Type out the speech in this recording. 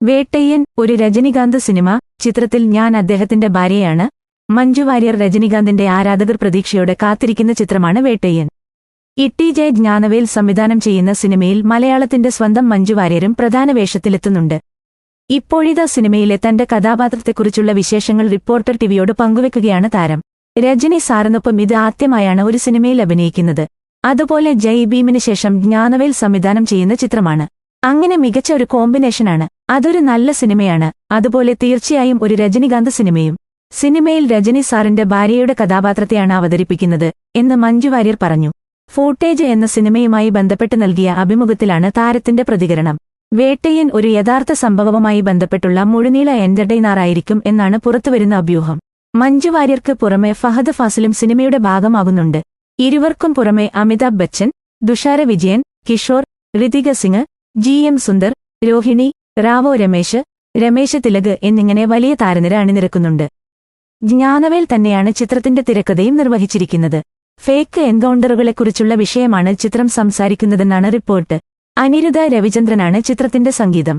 വേട്ടയ്യൻ ഒരു രജനികാന്ത് സിനിമ ചിത്രത്തിൽ ഞാൻ അദ്ദേഹത്തിന്റെ ഭാര്യയാണ്. മഞ്ജു വാര്യർ രജനികാന്തിന്റെ ആരാധകർ പ്രതീക്ഷയോടെ കാത്തിരിക്കുന്ന ചിത്രമാണ് വേട്ടയ്യൻ. ഇട്ടി ജയ ജ്ഞാനവേൽ സംവിധാനം ചെയ്യുന്ന സിനിമയിൽ മലയാളത്തിന്റെ സ്വന്തം മഞ്ജു വാര്യരും പ്രധാന വേഷത്തിലെത്തുന്നുണ്ട്. ഇപ്പോഴിതാ സിനിമയിലെ തന്റെ കഥാപാത്രത്തെക്കുറിച്ചുള്ള വിശേഷങ്ങൾ റിപ്പോർട്ടർ ടിവിയോട് പങ്കുവെക്കുകയാണ് താരം. രജനി സാറിനൊപ്പം ഇത് ആദ്യമായാണ് ഒരു സിനിമയിൽ അഭിനയിക്കുന്നത്. അതുപോലെ ജയ് ഭീമിന് ശേഷം ജ്ഞാനവേൽ സംവിധാനം ചെയ്യുന്ന ചിത്രമാണ്. അങ്ങനെ മികച്ച ഒരു കോമ്പിനേഷനാണ്. അതൊരു നല്ല സിനിമയാണ്. അതുപോലെ തീർച്ചയായും ഒരു രജനികാന്ത് സിനിമയും. സിനിമയിൽ രജനി സാറിന്റെ ഭാര്യയുടെ കഥാപാത്രത്തെയാണ് അവതരിപ്പിക്കുന്നത് എന്ന് മഞ്ജു വാര്യർ പറഞ്ഞു. ഫൂട്ടേജ് എന്ന സിനിമയുമായി ബന്ധപ്പെട്ട് നൽകിയ അഭിമുഖത്തിലാണ് താരത്തിന്റെ പ്രതികരണം. വേട്ടയ്യൻ ഒരു യഥാർത്ഥ സംഭവവുമായി ബന്ധപ്പെട്ടുള്ള മുഴുനീള എന്റർടൈനറായിരിക്കും എന്നാണ് പുറത്തുവരുന്ന അഭ്യൂഹം. മഞ്ജു വാര്യർക്ക് പുറമെ ഫഹദ് ഫാസിലും സിനിമയുടെ ഭാഗമാകുന്നുണ്ട്. ഇരുവർക്കും പുറമെ അമിതാഭ് ബച്ചൻ ദുഷാര വിജയൻ കിഷോർ ഋതിക സിംഗ് ജി എം സുന്ദർ രോഹിണി റാവോ രമേശ് രമേശ് തിലക് എന്നിങ്ങനെ വലിയ താരനിര അണിനിരക്കുന്നുണ്ട് ജ്ഞാനവേൽ തന്നെയാണ് ചിത്രത്തിന്റെ തിരക്കഥയും നിർവഹിച്ചിരിക്കുന്നത്. ഫേക്ക് എൻകൗണ്ടറുകളെക്കുറിച്ചുള്ള വിഷയമാണ് ചിത്രം സംസാരിക്കുന്നതെന്നാണ് റിപ്പോർട്ട്. അനിരുദ്ധ രവിചന്ദ്രനാണ് ചിത്രത്തിന്റെ സംഗീതം.